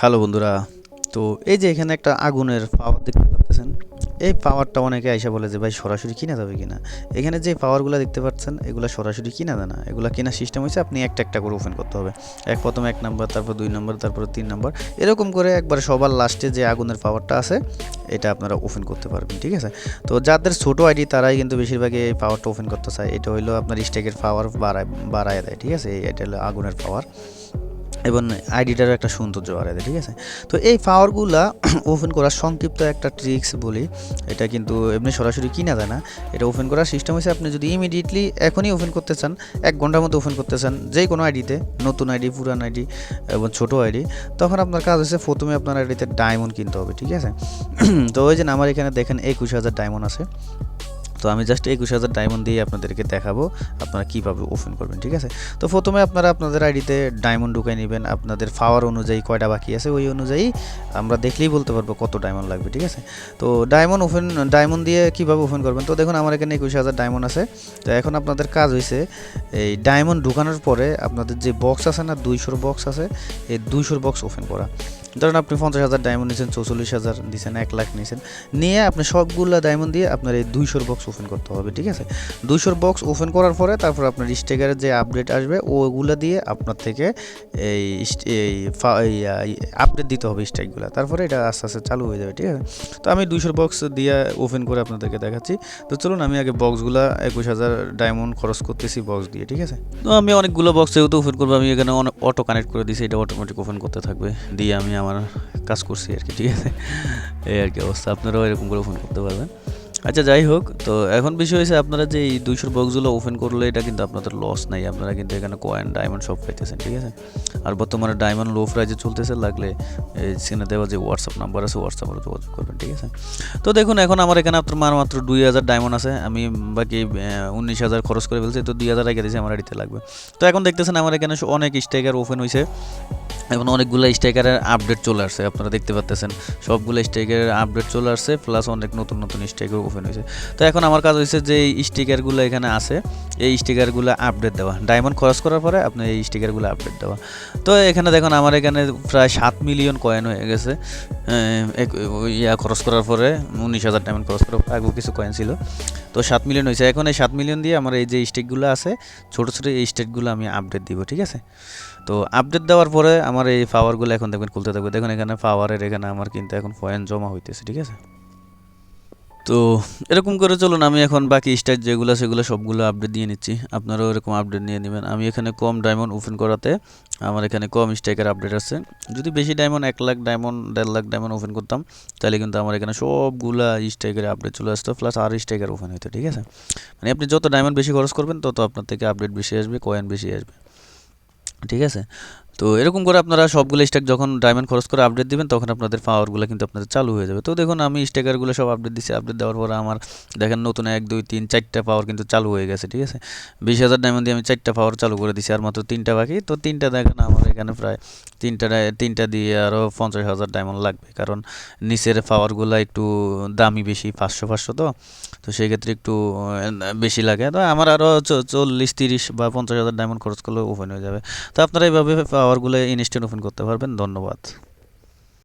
Hello বন্ধুরা, তো এই যে এখানে একটা আগুনের পাওয়ার দেখতে পাচ্ছেন। এই পাওয়ারটা অনেকে আইসা বলে যে, ভাই, সরাসরি কিনা যাবে কিনা? এখানে যে পাওয়ারগুলো দেখতে পাচ্ছেন, এগুলো সরাসরি কিনা যায় না। এগুলো কেনার সিস্টেম হয়েছে আপনি একটা একটা করে ওপেন করতে হবে। এক প্রথমে এক নাম্বার তারপর দুই নম্বর তারপর তিন নম্বর এরকম করে একবার সবার লাস্টে যে আগুনের পাওয়ারটা আছে, এটা আপনারা ওপেন করতে পারবেন, ঠিক আছে? তো যাদের ছোটো আইডি তারাই কিন্তু বেশিরভাগই এই পাওয়ারটা ওপেন করতে চায়। এটা হলো আপনার স্টেকের পাওয়ার বাড়ায় বাড়ায় দেয়, ঠিক আছে? এটা হলো আগুনের পাওয়ার এবং আইডিটারও একটা সৌন্দর্য দেয়, ঠিক আছে? তো এই পাওয়ারগুলা ওপেন করার সংক্ষিপ্ত একটা ট্রিক্স বলি, এটা কিন্তু এমনি সরাসরি কিনা যায় না। এটা ওপেন করার সিস্টেম হচ্ছে আপনি যদি ইমিডিয়েটলি এখনই ওপেন করতে চান, এক ঘণ্টার মধ্যে ওপেন করতে চান যে কোনো আইডিতে, নতুন আইডি, পুরান আইডি এবং ছোটো আইডি, তখন আপনার কাজ হচ্ছে প্রথমে আপনার আইডিতে ডায়মন্ড কিনতে হবে, ঠিক আছে? তো ওই যে আমার এখানে দেখেন একুশ হাজার ডায়মন্ড আছে। তো আমি জাস্ট একুশ হাজার ডায়মন্ড দিয়ে আপনাদেরকে দেখাবো আপনারা কীভাবে ওপেন করবেন, ঠিক আছে? তো প্রথমে আপনারা আপনাদের আইডিতে ডায়মন্ড ঢুকাই নেবেন, আপনাদের পাওয়ার অনুযায়ী কয়টা বাকি আছে ওই অনুযায়ী আমরা দেখলেই বলতে পারব কত ডায়মন্ড লাগবে, ঠিক আছে? তো ডায়মন্ড ওপেন ডায়মন্ড দিয়ে কীভাবে ওপেন করবেন? তো দেখুন আমার এখানে একুশ হাজার ডায়মন্ড আছে। তো এখন আপনাদের কাজ হয়েছে এই ডায়মন্ড ঢুকানোর পরে আপনাদের যে বক্স আছে না, দুইশোর বক্স আছে, এই দুইশোর বক্স ওপেন করা। ধরুন আপনি পঞ্চাশ হাজার ডায়মন্ড নিয়েছেন চৌচল্লিশ হাজার দিয়েছেন এক লাখ নিয়েছেন নিয়ে আপনি সবগুলো ডায়মন্ড দিয়ে আপনার এই দুইশোর বক্স ওপেন করতে হবে, ঠিক আছে? দুইশোর বক্স ওপেন করার পরে তারপর আপনার স্টেকারের যে আপডেট আসবে, ওগুলো দিয়ে আপনার থেকে এই আপডেট দিতে হবে স্ট্রাইকগুলো তারপরে এটা আস্তে আস্তে চালু হয়ে যাবে, ঠিক আছে? তো আমি দুইশোর বক্স দিয়ে ওপেন করে আপনাদেরকে দেখাচ্ছি। তো চলুন, আমি আগে বক্সগুলো একুশ হাজার ডায়মন্ড খরচ করতেছি বক্স দিয়ে, ঠিক আছে? তো আমি অনেকগুলো বক্স যেহেতু ওপেন করব, আমি এখানে অটো কানেক্ট করে দিয়েছি এটা অটোমেটিক ওপেন করতে থাকবে। দিয়ে আমি আমার কাজ করছি আর কি, ঠিক আছে? এই আর কি অবস্থা। আপনারাও এরকম করে ফোন করতে পারবেন। আচ্ছা যাই হোক, তো এখন বিষয় হয়েছে আপনারা যে এই দুইশোর বক্সগুলো ওপেন করলে এটা কিন্তু আপনাদের লস নাই। আপনারা কিন্তু এখানে কয়েন ডায়মন্ড সব পাইতেছেন, ঠিক আছে? আর বর্তমানে ডায়মন্ড লো প্রাইজে চলতেছে, লাগলে স্ক্রিনে দেওয়া যে হোয়াটসঅ্যাপ নাম্বার আছে হোয়াটসঅ্যাপে যোগাযোগ করবেন, ঠিক আছে? তো দেখুন, এখন আমার এখানে আপনার মার মাত্র দুই হাজার ডায়মন্ড আছে। আমি বাকি উনিশ হাজার খরচ করে ফেলছি, তো দুই হাজার রেখে দিয়েছি, আমার আড়িতে লাগবে। তো এখন দেখতেছেন, আমার এখানে অনেক স্টেকার ওপেন হয়েছে এখন অনেকগুলো স্ট্রাইকারের আপডেট চলে আসছে, আপনারা দেখতে পাচ্ছেন সবগুলো স্ট্রাইকারের আপডেট চলে আসছে, প্লাস অনেক নতুন নতুন স্ট্রাইকার ওপেন হয়েছে। তো এখন আমার কাজ হয়েছে যে এই স্টিকারগুলো এখানে আছে। এই স্টিকারগুলো আপডেট দেওয়া। ডায়মন্ড খরচ করার পরে আপনি এই স্টিকারগুলো আপডেট দেওয়া। তো এখানে দেখুন, আমার এখানে প্রায় সাত মিলিয়ন কয়েন হয়ে গেছে। ইয়া খরচ করার পরে উনিশ হাজার ডায়মন্ড খরচ করার পরে আগেও কিছু কয়েন ছিল। তো সাত মিলিয়ন হয়েছে। এখন এই সাত মিলিয়ন দিয়ে আমার এই যে স্টেকগুলো আছে, ছোটো ছোটো এই স্টেকগুলো আমি আপডেট দিব, ঠিক আছে? তো আপডেট দেওয়ার পরে আমার এই পাওয়ারগুলো এখন দেখবেন খুলতে থাকবে। দেখুন, এখানে পাওয়ারের এখানে আমার কিন্তু এখন পয়েন্ট জমা হইতেছে, ঠিক আছে? তো এরকম করে চলুন, আমি এখন বাকি স্টাইল যেগুলো সেগুলো সবগুলো আপডেট দিয়ে নিচ্ছি। আপনারাও এরকম আপডেট নিয়ে নেবেন। আমি এখানে কম ডায়মন্ড ওপেন করাতে আমার এখানে কম স্ট্রাইকের আপডেট আছে। যদি বেশি ডায়মন্ড এক লাখ ডায়মন্ড দেড় লাখ ডায়মন্ড ওপেন করতাম, তাহলে কিন্তু আমার এখানে সবগুলা স্ট্রাইকের আপডেট চলে আসতো প্লাস আর স্ট্রাইকার ওপেন হতো ঠিক আছে? মানে আপনি যত ডায়মন্ড বেশি খরচ করবেন, তত আপনার থেকে আপডেট বেশি আসবে কয়েন বেশি আসবে, ঠিক আছে? তো এরকম করে আপনারা সবগুলো স্ট্যাক যখন ডায়মন্ড খরচ করে আপডেট দিবেন, তখন আপনাদের পাওয়ারগুলো কিন্তু আপনাদের চালু হয়ে যাবে। তো দেখুন, আমি স্টেকারগুলো সব আপডেট দিচ্ছি আপডেট দেওয়ার পরে আমার দেখেন নতুন এক, দুই, তিন, চারটা পাওয়ার কিন্তু চালু হয়ে গেছে, ঠিক আছে? বিশ হাজার ডায়মন্ড দিয়ে আমি চারটা পাওয়ার চালু করে দিছি আর মাত্র তিনটা বাকি। তো তিনটা দেখেন, আমার এখানে প্রায় তিনটা তিনটা দিয়ে আরও পঞ্চাশ হাজার ডায়মন্ড লাগবে। কারণ নিচের পাওয়ারগুলো একটু দামি বেশি, পাঁচশো পাঁচশো তো। তো সেই ক্ষেত্রে একটু বেশি লাগে। তো আমার আরও চল্লিশ, তিরিশ বা পঞ্চাশ হাজার ডায়মন্ড খরচ করলে ওপেন হয়ে যাবে। তো আপনারা এইভাবে পাওয়ারগুলো ইনস্ট্যান্ট ওপেন করতে পারবেন ধন্যবাদ।